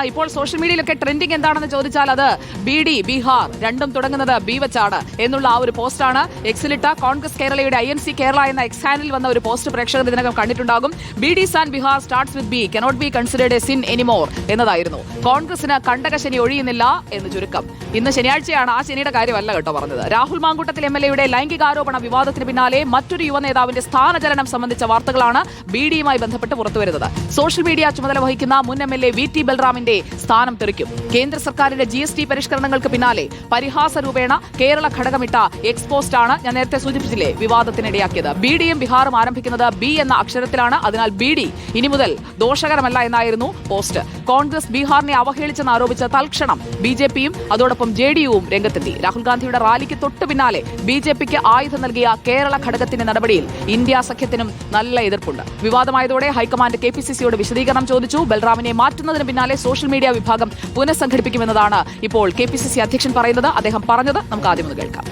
ഇപ്പോൾ സോഷ്യൽ മീഡിയയിലൊക്കെ ട്രെൻഡിങ് എന്താണെന്ന് ചോദിച്ചാൽ അത് ബി ഡി ബീഹാർ രണ്ടും തുടങ്ങുന്നത് ബി വച്ചാണ് എന്നുള്ള ആ ഒരു പോസ്റ്റാണ് എക്സിലിട്ട കോൺഗ്രസ് കേരളയുടെ ഐ എൻ സി കേരള എന്ന എക്സ് ഹാൻഡിൽ വന്ന ഒരു പോസ്റ്റ് പ്രേക്ഷകർ ഇതിനകം കണ്ടിട്ടുണ്ടാകും. B de San Bihar starts with B cannot be considered a sin anymore എന്നതായിരുന്നു. കോൺഗ്രസിന് കണ്ടക ശനി ഒഴിയുന്നില്ല എന്ന് ചുരുക്കം. ഇന്ന് ശനിയാഴ്ചയാണ് ആ ശനിയുടെ കാര്യമല്ല കേട്ടോ പറഞ്ഞത്. രാഹുൽ മാങ്കൂട്ടത്തിൽ എം എൽ എയുടെ ലൈംഗികാരോപണ വിവാദത്തിന് പിന്നാലെ മറ്റൊരു യുവ നേതാവിന്റെ സ്ഥാനചലനം സംബന്ധിച്ച വാർത്തകളാണ് ബി ഡിയുമായി ബന്ധപ്പെട്ട് പുറത്തുവരുന്നത്. സോഷ്യൽ മീഡിയ ചുമതല വഹിക്കുന്ന മുൻ M L A V T ബൽറാമിന്റെ സ്ഥാനം തെറിക്കും. കേന്ദ്ര സർക്കാരിന്റെ ജി എസ് ടി പരിഷ്കരണങ്ങൾക്ക് പിന്നാലെ പരിഹാസ രൂപേണ കേരള ഘടകമിട്ട എക്സ്പോസ്റ്റ് ആണ് ഞാൻ നേരത്തെ സൂചിപ്പിച്ചില്ലേ വിവാദത്തിനിടയാക്കിയത്. ബി ഡിയും ബീഹാറും ആരംഭിക്കുന്നത് ബി എന്ന അക്ഷരത്തിലാണ്. അതിനാൽ ബി ഡി ഇനി മുതൽ ദോഷകരമല്ല എന്നായിരുന്നു പോസ്റ്റ്. കോൺഗ്രസ് ബീഹാറിനെ അവഹേളിച്ചെന്ന് ആരോപിച്ച തൽക്ഷണം ബി ജെ പിയും അതോടൊപ്പം ജെ ഡി യുവും രംഗത്തെത്തി. രാഹുൽ ഗാന്ധിയുടെ റാലിക്ക് തൊട്ടു പിന്നാലെ ബി ജെ പിക്ക് ആയുധം നൽകിയ കേരള ഘടകത്തിന്റെ നടപടിയിൽ ഇന്ത്യ സഖ്യത്തിനും നല്ല എതിർപ്പുണ്ട്. വിവാദമായതോടെ high command K P C സിയോട് വിശദീകരണം ചോദിച്ചു. ബൽറാമിനെ മാറ്റുന്നതിന് പിന്നാലെ സോഷ്യൽ മീഡിയ വിഭാഗം പുനഃസംഘടിപ്പിക്കുമെന്നതാണ് ഇപ്പോൾ കെ അധ്യക്ഷൻ പറയുന്നത്. അദ്ദേഹം പറഞ്ഞത് നമുക്ക് ആദ്യം ഒന്ന് കേൾക്കാം.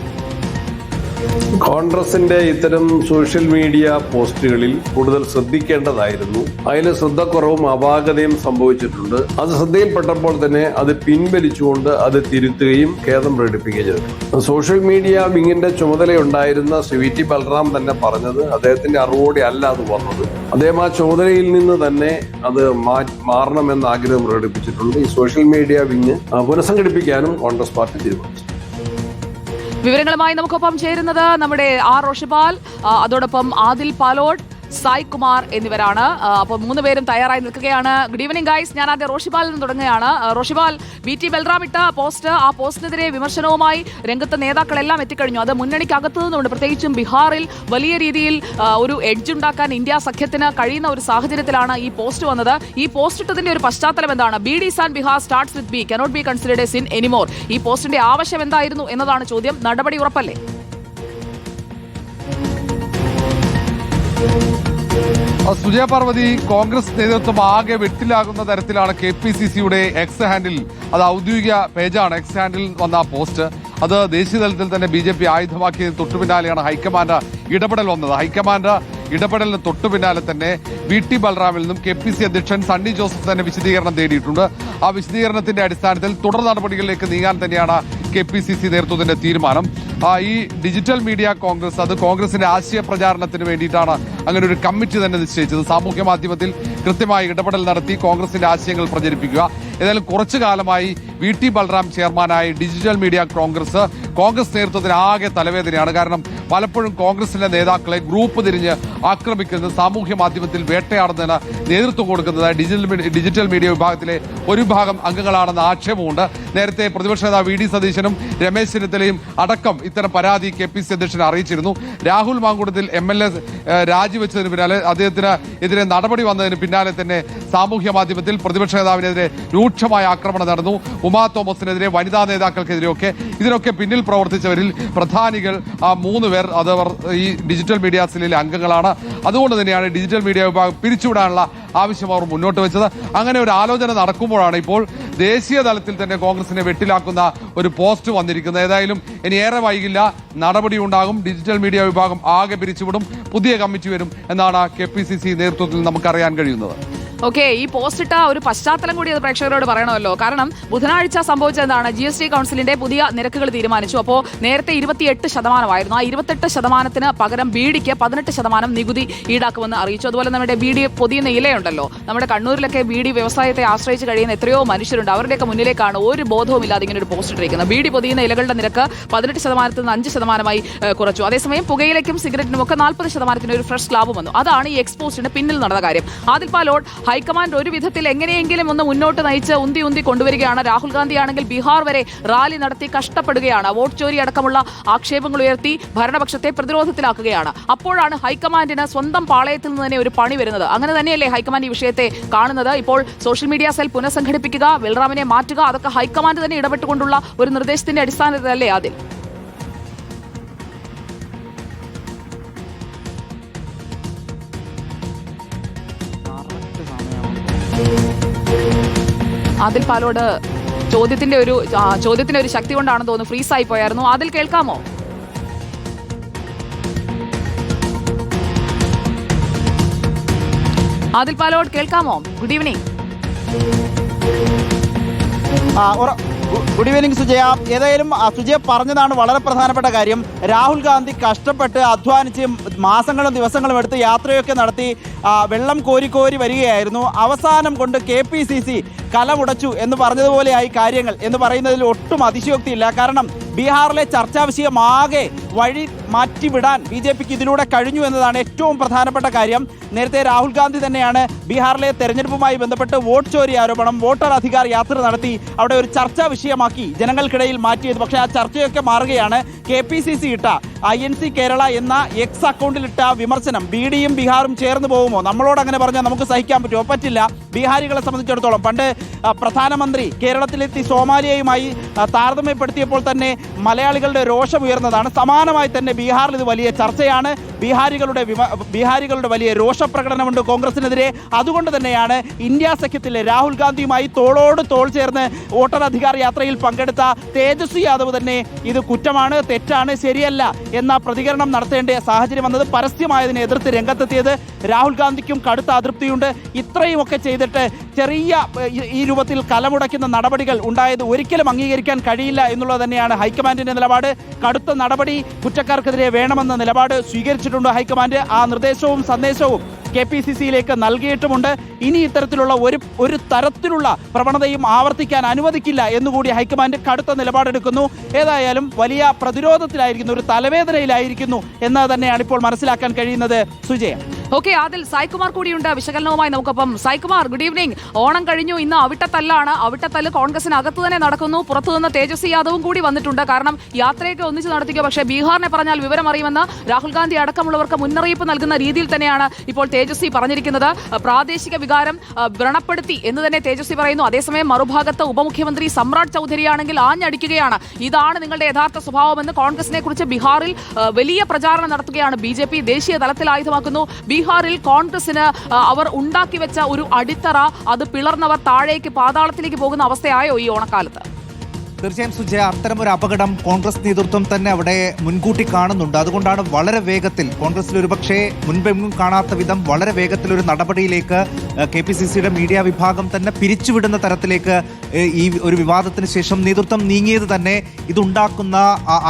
കോൺഗ്രസിന്റെ ഇത്തരം സോഷ്യൽ മീഡിയ പോസ്റ്റുകളിൽ കൂടുതൽ ശ്രദ്ധിക്കേണ്ടതായിരുന്നു. അതിൽ ശ്രദ്ധക്കുറവും അപാകതയും സംഭവിച്ചിട്ടുണ്ട്. അത് ശ്രദ്ധയിൽപ്പെട്ടപ്പോൾ തന്നെ അത് പിൻവലിച്ചുകൊണ്ട് അത് തിരുത്തുകയും ഖേദം പ്രകടിപ്പിക്കുകയും ചെയ്തു. സോഷ്യൽ മീഡിയ വിങ്ങിന്റെ ചുമതലയുണ്ടായിരുന്ന ശ്രീ വി ടി ബലറാം തന്നെ പറഞ്ഞത് അദ്ദേഹത്തിന്റെ അറിവോടെ അല്ല അത് വന്നത്. അദ്ദേഹം ആ ചുമതലയിൽ നിന്ന് തന്നെ അത് മാറണമെന്ന് ആഗ്രഹം പ്രകടിപ്പിച്ചിട്ടുണ്ട്. ഈ സോഷ്യൽ മീഡിയ വിങ് പുനഃസംഘടിപ്പിക്കാനും കോൺഗ്രസ് പാർട്ടി തീരുമാനിച്ചു. വിവരങ്ങളുമായി നമുക്കൊപ്പം ചേരുന്നത് നമ്മുടെ ആർ റോഷിപാൽ അതോടൊപ്പം ആദിൽ പാലോഡ് സായ് കുമാർ എന്നിവരാണ്. അപ്പോൾ മൂന്ന് പേരും തയ്യാറായി നിൽക്കുകയാണ്. ഗുഡ് ഈവനിംഗ് ഗൈസ് ഞാൻ ആദ്യം റോഷിപാലിൽ നിന്ന് തുടങ്ങുകയാണ്. റോഷിബാൽ വി ടി ബൽറാം ഇട്ട പോസ്റ്റ് ആ പോസ്റ്റിനെതിരെ വിമർശനവുമായി രംഗത്തെ നേതാക്കളെല്ലാം എത്തിക്കഴിഞ്ഞു. അത് മുന്നണിക്കകത്തു നിന്നുണ്ട്. പ്രത്യേകിച്ചും ബീഹാറിൽ വലിയ രീതിയിൽ ഒരു എഡ്ജ് ഉണ്ടാക്കാൻ ഇന്ത്യ സഖ്യത്തിന് കഴിയുന്ന ഒരു സാഹചര്യത്തിലാണ് ഈ പോസ്റ്റ് വന്നത്. ഈ പോസ്റ്റ് ഇട്ടതിന്റെ ഒരു പശ്ചാത്തലം എന്താണ്? B de San Bihar starts with B. Cannot be considered sin anymore ഈ പോസ്റ്റിന്റെ ആവശ്യം എന്തായിരുന്നു എന്നതാണ് ചോദ്യം. നടപടി ഉറപ്പല്ലേ? സുജയ പാർവതി കോൺഗ്രസ് നേതൃത്വം ആകെ വെട്ടിലാകുന്ന തരത്തിലാണ് കെ പി സി സിയുടെ എക്സ് ഹാൻഡിൽ അത് ഔദ്യോഗിക പേജാണ്. എക്സ് ഹാൻഡിൽ വന്ന പോസ്റ്റ് അത് ദേശീയ തലത്തിൽ തന്നെ ബി ജെ പി ആയുധമാക്കിയതിന് തൊട്ടു പിന്നാലെയാണ് ഹൈക്കമാൻഡ് ഇടപെടൽ വന്നത്. ഹൈക്കമാൻഡ് ഇടപെടലിന് തൊട്ടു പിന്നാലെ തന്നെ വി ടി ബൽറാമിൽ നിന്നും കെ പി സി അധ്യക്ഷൻ സണ്ണി ജോസഫ് തന്നെ വിശദീകരണം തേടിയിട്ടുണ്ട്. ആ വിശദീകരണത്തിന്റെ അടിസ്ഥാനത്തിൽ തുടർ നടപടികളിലേക്ക് നീങ്ങാൻ തന്നെയാണ് കെ പി സി സി നേതൃത്വത്തിന്റെ തീരുമാനം. ഈ ഡിജിറ്റൽ മീഡിയ കോൺഗ്രസ് അത് കോൺഗ്രസിന്റെ ആശയ പ്രചാരണത്തിന് വേണ്ടിയിട്ടാണ് അങ്ങനെ ഒരു കമ്മിറ്റി തന്നെ നിശ്ചയിച്ചത്. സാമൂഹ്യ മാധ്യമത്തിൽ കൃത്യമായി ഇടപെടൽ നടത്തി കോൺഗ്രസിന്റെ ആശയങ്ങൾ പ്രചരിപ്പിക്കുക. ഏതായാലും കുറച്ചു കാലമായി വി ടി ബൽറാം ചെയർമാനായി ഡിജിറ്റൽ മീഡിയ കോൺഗ്രസ്. കോൺഗ്രസ് നേതൃത്വത്തിന് ആകെ തലവേദനയാണ്. കാരണം പലപ്പോഴും കോൺഗ്രസിന്റെ നേതാക്കളെ ഗ്രൂപ്പ് തിരിഞ്ഞ് ആക്രമിക്കുന്നത് സാമൂഹ്യ മാധ്യമത്തിൽ വേട്ടയാടുന്നതിന് നേതൃത്വം കൊടുക്കുന്നതായി ഡിജിറ്റൽ ഡിജിറ്റൽ മീഡിയ വിഭാഗത്തിലെ ഒരു ഭാഗം അംഗങ്ങളാണെന്ന ആക്ഷേപമുണ്ട്. നേരത്തെ പ്രതിപക്ഷ നേതാവ് വി ഡി സതീശനും രമേശ് ചെന്നിത്തലയും അടക്കം ഇത്തരം പരാതി കെ പി സി അധ്യക്ഷനെ അറിയിച്ചിരുന്നു. Rahul Mankoottathil M L A രാജിവെച്ചതിന് പിന്നാലെ അദ്ദേഹത്തിന് എതിരെ നടപടി വന്നതിന് പിന്നാലെ തന്നെ സാമൂഹ്യ മാധ്യമത്തിൽ പ്രതിപക്ഷ നേതാവിനെതിരെ രൂക്ഷമായ ആക്രമണം നടന്നു. ഉമാ തോമസിനെതിരെ വനിതാ നേതാക്കൾക്കെതിരെയൊക്കെ ഇതിനൊക്കെ പിന്നിൽ പ്രവർത്തിച്ചവരിൽ പ്രധാനികൾ ആ മൂന്ന് പേർ അത് ഈ ഡിജിറ്റൽ മീഡിയ സെല്ലിലെ അംഗങ്ങളാണ്. അതുകൊണ്ട് തന്നെയാണ് ഡിജിറ്റൽ മീഡിയ വിഭാഗം പിരിച്ചുവിടാനുള്ള ആവശ്യം അവർ മുന്നോട്ട് വെച്ചത്. അങ്ങനെ ഒരു ആലോചന നടക്കുമ്പോഴാണ് ഇപ്പോൾ ദേശീയ തലത്തിൽ തന്നെ കോൺഗ്രസിനെ വെട്ടിലാക്കുന്ന ഒരു പോസ്റ്റ് വന്നിരിക്കുന്നത്. ഏതായാലും ഇനി ഏറെ വൈകില്ല നടപടി ഉണ്ടാകും ഡിജിറ്റൽ മീഡിയ വിഭാഗം ആകെ പിരിച്ചുവിടും പുതിയ കമ്മിറ്റി വരും എന്നാണ് കെ പി സി സി നേതൃത്വത്തിൽ നമുക്കറിയാൻ കഴിയുന്നത്. ഓക്കെ ഈ പോസ്റ്റ് ഇട്ട ഒരു പശ്ചാത്തലം കൂടി അത് പ്രേക്ഷകരോട് പറയണമല്ലോ. കാരണം ബുധനാഴ്ച സംഭവിച്ചത് എന്താണ്? ജി എസ് ടി കൗൺസിലിന്റെ പുതിയ നിരക്കുകൾ തീരുമാനിച്ചു. അപ്പോൾ നേരത്തെ ഇരുപത്തിയെട്ട് ശതമാനമായിരുന്നു. ആ ഇരുപത്തെട്ട് ശതമാനത്തിന് പകരം ബീഡിക്ക് പതിനെട്ട് ശതമാനം നികുതി ഈടാക്കുമെന്ന് അറിയിച്ചു. അതുപോലെ നമ്മുടെ ബീഡി പൊതിയുന്ന ഇലയുണ്ടല്ലോ. നമ്മുടെ കണ്ണൂരിലൊക്കെ ബീഡി വ്യവസായത്തെ ആശ്രയിച്ച് കഴിയുന്ന എത്രയോ മനുഷ്യരുണ്ട്. അവരുടെയൊക്കെ മുന്നിലേക്കാണ് ഒരു ബോധവും ഇല്ലാതെ ഇങ്ങനെ ഒരു പോസ്റ്റ് ഇട്ടിരിക്കുന്നത്. ബീഡി പൊതിയുന്ന ഇലകളുടെ നിരക്ക് പതിനെട്ട് ശതമാനത്തിൽ നിന്ന് അഞ്ച് ശതമാനമായി കുറച്ചു. അതേസമയം പുകയിലേക്കും സിഗരറ്റിനും ഒക്കെ നാൽപ്പത് ശതമാനത്തിന് ഒരു ഫ്രഷ് ലാഭം വന്നു. അതാണ് ഈ എക്സ്പോസ്റ്റിന് പിന്നിൽ നടന്ന കാര്യം. ആദിൽ പാലോട് ഹൈക്കമാൻഡ് ഒരു വിധത്തിൽ എങ്ങനെയെങ്കിലും ഒന്ന് മുന്നോട്ട് നയിച്ച് ഉന്തി ഉന്തി കൊണ്ടുവരികയാണ്. രാഹുൽ ഗാന്ധി ആണെങ്കിൽ ബീഹാർ വരെ റാലി നടത്തി കഷ്ടപ്പെടുകയാണ്. വോട്ട് ചോരി അടക്കമുള്ള ആക്ഷേപങ്ങൾ ഉയർത്തി ഭരണപക്ഷത്തെ പ്രതിരോധത്തിലാക്കുകയാണ്. അപ്പോഴാണ് ഹൈക്കമാൻഡിന് സ്വന്തം പാളയത്തിൽ നിന്ന് തന്നെ ഒരു പണി വരുന്നത്. അങ്ങനെ തന്നെയല്ലേ ഹൈക്കമാൻഡ് ഈ വിഷയത്തെ കാണുന്നത്? ഇപ്പോൾ സോഷ്യൽ മീഡിയ സെൽ പുനഃസംഘടിപ്പിക്കുക വെൽറാമിനെ മാറ്റുക അതൊക്കെ ഹൈക്കമാൻഡ് തന്നെ ഇടപെട്ടുകൊണ്ടുള്ള ഒരു നിർദ്ദേശത്തിന്റെ അടിസ്ഥാനത്തിലല്ലേ ആദിൽ ആദിൽ പാലോട് ചോദ്യത്തിന്റെ ഒരു ചോദ്യത്തിന്റെ ഒരു ശക്തി കൊണ്ടാണ് തോന്നുന്നു ഫ്രീസ് ആയി പോയായിരുന്നു. ആദിൽ കേൾക്കാമോ? ആദിൽ പാലോട് കേൾക്കാമോ? Good evening good evening Sujaya. ഏതായാലും സുജയ പറഞ്ഞതാണ് വളരെ പ്രധാനപ്പെട്ട കാര്യം. രാഹുൽ ഗാന്ധി കഷ്ടപ്പെട്ട് അധ്വാനിച്ച് മാസങ്ങളും ദിവസങ്ങളും എടുത്ത് യാത്രയൊക്കെ നടത്തി വെള്ളം കോരി കോരി വരികയായിരുന്നു. അവസാനം കൊണ്ട് കെ പി സി സി കലമുടച്ചു എന്ന് പറഞ്ഞതുപോലെയായി കാര്യങ്ങൾ എന്ന് പറയുന്നതിൽ ഒട്ടും അതിശയോക്തിയില്ല. കാരണം ബീഹാറിലെ ചർച്ചാ വിഷയമാകെ വഴി മാറ്റിവിടാൻ ബി ജെ പിക്ക് ഇതിലൂടെ കഴിഞ്ഞു എന്നതാണ് ഏറ്റവും പ്രധാനപ്പെട്ട കാര്യം. നേരത്തെ രാഹുൽ ഗാന്ധി തന്നെയാണ് ബീഹാറിലെ തെരഞ്ഞെടുപ്പുമായി ബന്ധപ്പെട്ട് വോട്ട് ചോരി ആരോപണം വോട്ടർ അധികാർ യാത്ര നടത്തി അവിടെ ഒരു ചർച്ചാ വിഷയമാക്കി ജനങ്ങൾക്കിടയിൽ മാറ്റിയത്. പക്ഷേ ആ ചർച്ചയൊക്കെ മാറുകയാണ്. കെ പി സി സി ഇട്ട ഐ എൻ സി കേരള എന്ന എക്സ് അക്കൗണ്ടിലിട്ട വിമർശനം ബി ഡിയും ബീഹാറും ചേർന്ന് പോകുമോ? നമ്മളോട് അങ്ങനെ പറഞ്ഞാൽ നമുക്ക് സഹിക്കാൻ പറ്റുമോ? പറ്റില്ല. ബീഹാരികളെ സംബന്ധിച്ചിടത്തോളം. പണ്ട് പ്രധാനമന്ത്രി കേരളത്തിലെത്തി സോമാലിയയുമായി താരതമ്യപ്പെടുത്തിയപ്പോൾ തന്നെ മലയാളികളുടെ രോഷം ഉയർന്നതാണ്. സമാനമായി തന്നെ ബീഹാറിൽ ഇത് വലിയ ചർച്ചയാണ്. ബീഹാരികളുടെ ബീഹാരികളുടെ വലിയ രോഷപ്രകടനമുണ്ട് കോൺഗ്രസിനെതിരെ. അതുകൊണ്ട് തന്നെയാണ് ഇന്ത്യ സഖ്യത്തിലെ രാഹുൽ ഗാന്ധിയുമായി തോളോട് തോൾ ചേർന്ന് വോട്ടർ അധികാർ യാത്രയിൽ പങ്കെടുത്ത തേജസ്വി യാദവ് തന്നെ ഇത് കുറ്റമാണ് തെറ്റാണ് ശരിയല്ല എന്ന പ്രതികരണം നടത്തേണ്ട സാഹചര്യം വന്നത് പരസ്യമായതിനെ എതിർത്ത് രംഗത്തെത്തിയത് രാഹുൽ ഗാന്ധിക്കും കടുത്ത അതൃപ്തിയുണ്ട്. ഇത്രയുമൊക്കെ ചെയ്തിട്ട് ചെറിയ ഈ- രൂപത്തിൽ കലമുടയ്ക്കുന്ന നടപടികൾ ഉണ്ടായത് ഒരിക്കലും അംഗീകരിക്കാൻ കഴിയില്ല എന്നുള്ളത് തന്നെയാണ് ഹൈക്കമാൻഡിന്റെ നിലപാട്. കടുത്ത നടപടി കുറ്റക്കാർക്കെതിരെ വേണമെന്ന നിലപാട് സ്വീകരിച്ചിട്ടുണ്ട് ഹൈക്കമാൻഡ്. ആ നിർദ്ദേശവും സന്ദേശവും കെ പി സി സിയിലേക്ക് നൽകിയിട്ടുമുണ്ട്. ഇനി ഇത്തരത്തിലുള്ള ഒരു ഒരു തരത്തിലുള്ള പ്രവണതയും ആവർത്തിക്കാൻ അനുവദിക്കില്ല എന്നുകൂടി ഹൈക്കമാൻഡ് കടുത്ത നിലപാടെടുക്കുന്നു. ഏതായാലും വലിയ പ്രതിരോധത്തിലായിരിക്കുന്നു ഒരു തലവേദനയിലായിരിക്കുന്നു എന്ന് തന്നെയാണ് ഇപ്പോൾ മനസ്സിലാക്കാൻ കഴിയുന്നത്. സുജയ ഓക്കെ അതിൽ സായ്കുമാർ കൂടിയുണ്ട് വിശകലനവുമായി നമുക്കൊപ്പം. സായ്കുമാർ ഗുഡ് ഈവനിങ് ഓണം കഴിഞ്ഞു ഇന്ന് അവിട്ടത്തല്ലാണ്. അവിട്ടത്തല്ല് കോൺഗ്രസിന് അകത്ത് തന്നെ നടക്കുന്നു. പുറത്തുനിന്ന് തേജസ്വി യാദവും കൂടി വന്നിട്ടുണ്ട്. കാരണം യാത്രയൊക്കെ ഒന്നിച്ച് നടത്തിക്കുക. പക്ഷേ ബീഹാറിനെ പറഞ്ഞാൽ വിവരം അറിയുമെന്ന് രാഹുൽ ഗാന്ധി അടക്കമുള്ളവർക്ക് മുന്നറിയിപ്പ് നൽകുന്ന രീതിയിൽ തന്നെയാണ് ഇപ്പോൾ തേജസ്വി പറഞ്ഞിരിക്കുന്നത്. പ്രാദേശിക വികാരം വ്രണപ്പെടുത്തി എന്ന് തന്നെ തേജസ്വി പറയുന്നു. അതേസമയം മറുഭാഗത്ത് ഉപമുഖ്യമന്ത്രി സമ്രാട് ചൗധരിയാണെങ്കിൽ ആഞ്ഞടിക്കുകയാണ്. ഇതാണ് നിങ്ങളുടെ യഥാർത്ഥ സ്വഭാവമെന്ന് കോൺഗ്രസിനെ കുറിച്ച് ബീഹാറിൽ വലിയ പ്രചാരണം നടത്തുകയാണ് ബി ദേശീയ തലത്തിൽ ആയുധമാക്കുന്നു. ബീഹാറിൽ കോൺഗ്രസിന് അവർ ഉണ്ടാക്കി വെച്ച ഒരു അടിത്തറ അത് പിളർന്നവർ താഴേക്ക് പാതാളത്തിലേക്ക് പോകുന്ന അവസ്ഥയായോ ഈ ഓണക്കാലത്ത്? തീർച്ചയായും സുജയ അത്തരമൊരു അപകടം കോൺഗ്രസ് നേതൃത്വം തന്നെ അവിടെ മുൻകൂട്ടി കാണുന്നുണ്ട്. അതുകൊണ്ടാണ് വളരെ വേഗത്തിൽ കോൺഗ്രസിൽ ഒരുപക്ഷെ മുൻപെങ്ങും കാണാത്ത വിധം വളരെ വേഗത്തിൽ ഒരു നടപടിയിലേക്ക് കെ പി സി സിയുടെ മീഡിയ വിഭാഗം തന്നെ പിരിച്ചുവിടുന്ന തരത്തിലേക്ക് ഈ ഒരു വിവാദത്തിന് ശേഷം നേതൃത്വം നീങ്ങിയത് തന്നെ ഇതുണ്ടാക്കുന്ന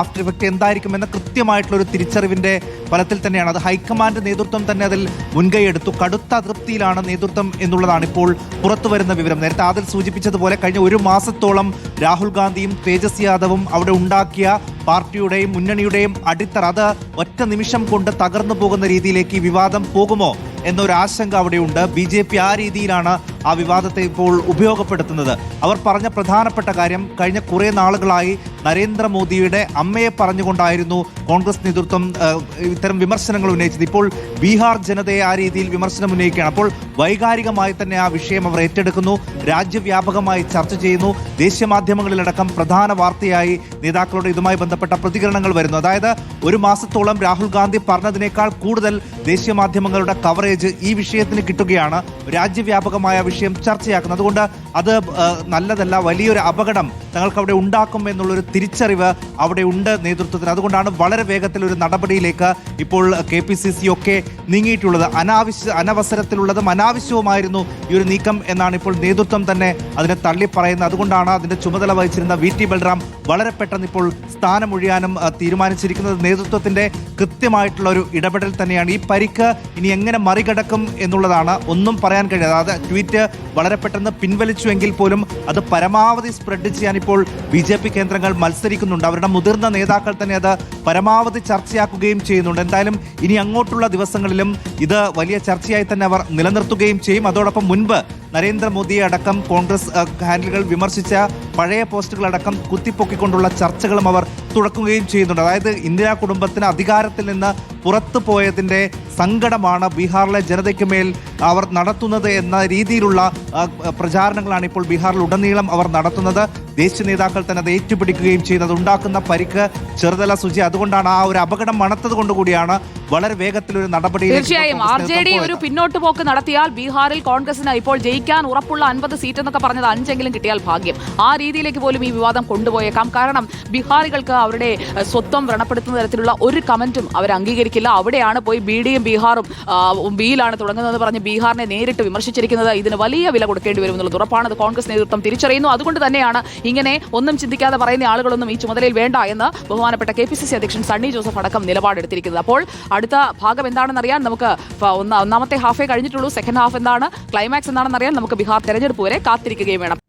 ആഫ്റ്റർ ഇഫക്റ്റ് എന്തായിരിക്കും എന്ന കൃത്യമായിട്ടുള്ള ഒരു തിരിച്ചറിവിന്റെ ഫലത്തിൽ തന്നെയാണ്. അത് ഹൈക്കമാൻഡ് നേതൃത്വം തന്നെ അതിൽ മുൻകൈ എടുത്തു. കടുത്ത അതൃപ്തിയിലാണ് നേതൃത്വം എന്നുള്ളതാണ് ഇപ്പോൾ പുറത്തു വരുന്ന വിവരം. നേരത്തെ അതിൽ സൂചിപ്പിച്ചതുപോലെ കഴിഞ്ഞ ഒരു മാസത്തോളം രാഹുൽ ഗാന്ധിയും തേജസ് യാദവും അവിടെ ഉണ്ടാക്കിയ പാർട്ടിയുടെയും മുന്നണിയുടെയും അടിത്തറ. അത് ഒറ്റ നിമിഷം കൊണ്ട് തകർന്നു പോകുന്ന രീതിയിലേക്ക് വിവാദം പോകുമോ എന്നൊരു ആശങ്ക അവിടെയുണ്ട്. ബി ജെ പി ആ രീതിയിലാണ് ആ വിവാദത്തെ ഇപ്പോൾ ഉപയോഗപ്പെടുത്തുന്നത്. അവർ പറഞ്ഞ പ്രധാനപ്പെട്ട കാര്യം കഴിഞ്ഞ കുറേ നാളുകളായി നരേന്ദ്രമോദിയുടെ അമ്മയെ പറഞ്ഞുകൊണ്ടായിരുന്നു കോൺഗ്രസ് നേതൃത്വം ഇത്തരം വിമർശനങ്ങൾ ഉന്നയിച്ചത്. ഇപ്പോൾ ബീഹാർ ജനതയെ ആ രീതിയിൽ വിമർശനം ഉന്നയിക്കുകയാണ്. അപ്പോൾ വൈകാരികമായി തന്നെ ആ വിഷയം അവർ ഏറ്റെടുക്കുന്നു രാജ്യവ്യാപകമായി ചർച്ച ചെയ്യുന്നു. ദേശീയ മാധ്യമങ്ങളിലടക്കം പ്രധാന വാർത്തയായി നേതാക്കളുടെ ഇതുമായി ബന്ധപ്പെട്ട പ്രതികരണങ്ങൾ വരുന്നു. അതായത് ഒരു മാസത്തോളം രാഹുൽ ഗാന്ധി പറഞ്ഞതിനേക്കാൾ കൂടുതൽ ദേശീയ മാധ്യമങ്ങളുടെ കവറേജ് ഈ വിഷയത്തിന് കിട്ടുകയാണ്. രാജ്യവ്യാപകമായ വിഷയം ചർച്ചയാക്കുന്നത് അതുകൊണ്ട് അത് നല്ലതല്ല വലിയൊരു അപകടം തങ്ങൾക്ക് അവിടെ ഉണ്ടാക്കും എന്നുള്ളൊരു തിരിച്ചറിവ് അവിടെ ഉണ്ട് നേതൃത്വത്തിന്. അതുകൊണ്ടാണ് വളരെ വേഗത്തിൽ ഒരു നടപടിയിലേക്ക് ഇപ്പോൾ കെ പി സി സി ഒക്കെ നീങ്ങിയിട്ടുള്ളത്. അനാവശ്യ അനവസരത്തിലുള്ളതും അനാവശ്യവുമായിരുന്നു ഈ ഒരു നീക്കം എന്നാണ് ഇപ്പോൾ നേതൃത്വം തന്നെ അതിനെ തള്ളി പറയുന്നത് അതുകൊണ്ടാണ് അതിന്റെ ചുമതല വഹിച്ചിരുന്ന വി ടി ബൽറാം വളരെ പെട്ടെന്ന് ഇപ്പോൾ സ്ഥാനമൊഴിയാനും തീരുമാനിച്ചിരിക്കുന്നത്. നേതൃത്വത്തിന്റെ കൃത്യമായിട്ടുള്ള ഒരു ഇടപെടൽ തന്നെയാണ്. ഈ പരിക്ക് ഇനി എങ്ങനെ മറികടക്കും എന്നുള്ളതാണ് ഒന്നും പറയാൻ കഴിയാതെ. അതായത് വളരെ പെട്ടെന്ന് പിൻവലിച്ചുവെങ്കിൽ പോലും അത് പരമാവധി സ്പ്രെഡ് ചെയ്യാൻ ഇപ്പോൾ ബി ജെ പി കേന്ദ്രങ്ങൾ മത്സരിക്കുന്നുണ്ട്. അവരുടെ മുതിർന്ന നേതാക്കൾ തന്നെ അത് പരമാവധി ചർച്ചയാക്കുകയും ചെയ്യുന്നുണ്ട്. എന്തായാലും ഇനി അങ്ങോട്ടുള്ള ദിവസങ്ങളിലും ഇത് വലിയ ചർച്ചയായി തന്നെ അവർ നിലനിർത്തുകയും ചെയ്യും. അതോടൊപ്പം മുൻപ് നരേന്ദ്രമോദിയെ അടക്കം കോൺഗ്രസ് ഹാൻഡലുകൾ വിമർശിച്ച പഴയ പോസ്റ്റുകളടക്കം കുത്തിപ്പൊക്കിക്കൊണ്ടുള്ള ചർച്ചകളും അവർ തുടക്കുകയും ചെയ്യുന്നുണ്ട്. അതായത് ഇന്ദിരാ കുടുംബത്തിന് അധികാരത്തിൽ നിന്ന് പുറത്തു പോയതിന്റെ സങ്കടമാണ് ബീഹാറിലെ ജനതയ്ക്ക് മേൽ അവർ നടത്തുന്നത് എന്ന രീതിയിലുള്ള പ്രചാരണങ്ങളാണ് ഇപ്പോൾ ബീഹാറിൽ ഉടനീളം അവർ നടത്തുന്നത്. ദേശീയ നേതാക്കൾ തന്നെ അത് ഏറ്റുപിടിക്കുകയും ചെയ്യുന്നത്. ഉണ്ടാക്കുന്ന പരിക്ക് ചെറുതല സുചി അതുകൊണ്ടാണ് ആ ഒരു അപകടം മണത്തത് കൊണ്ടുകൂടിയാണ് വളരെ വേഗത്തിൽ ഒരു നടപടി തീർച്ചയായും ആർ ജെ ഡി ഒരു പിന്നോട്ട് പോക്ക് നടത്തിയാൽ ബീഹാറിൽ കോൺഗ്രസിന് ഇപ്പോൾ ജയിക്കാൻ ഉറപ്പുള്ള അൻപത് സീറ്റ് എന്നൊക്കെ പറഞ്ഞത് അഞ്ചെങ്കിലും കിട്ടിയാൽ ഭാഗ്യം. ആ രീതിയിലേക്ക് പോലും ഈ വിവാദം കൊണ്ടുപോയേക്കാം. കാരണം ബീഹാറികൾക്ക് അവരുടെ സ്വത്വം വ്രണപ്പെടുത്തുന്ന തരത്തിലുള്ള ഒരു കമന്റും അവർ അംഗീകരിക്കില്ല. അവിടെയാണ് പോയി ബി ഡിയും ബീഹാറും ബിയിലാണ് തുടങ്ങുന്നതെന്ന് പറഞ്ഞ് ബീഹാറിനെ നേരിട്ട് വിമർശിച്ചിരിക്കുന്നത്. ഇതിന് വലിയ വില കൊടുക്കേണ്ടി വരും എന്നുള്ളത് ഉറപ്പാണ്. അത് കോൺഗ്രസ് നേതൃത്വം തിരിച്ചറിയുന്നു. അതുകൊണ്ട് തന്നെയാണ് ഇങ്ങനെ ഒന്നും ചിന്തിക്കാതെ പറയുന്ന ആളുകളൊന്നും ഈ ചുമതലയിൽ വേണ്ട എന്ന് ബഹുമാനപ്പെട്ട കെ പി സി സി അധ്യക്ഷൻ സണ്ണി ജോസഫ് അടക്കം നിലപാടെടുത്തിരിക്കുന്നത്. അപ്പോൾ അടുത്ത ഭാഗം എന്താണെന്ന് അറിയാൻ നമുക്ക് ഒന്നാമത്തെ ഹാഫേ കഴിഞ്ഞിട്ടുള്ളൂ. സെക്കൻഡ് ഹാഫ് എന്താണ്? ക്ലൈമാക്സ് എന്താണെന്ന് അറിയാൻ നമുക്ക് ബീഹാർ തെരഞ്ഞെടുപ്പ് വരെ കാത്തിരിക്കുകയും വേണം.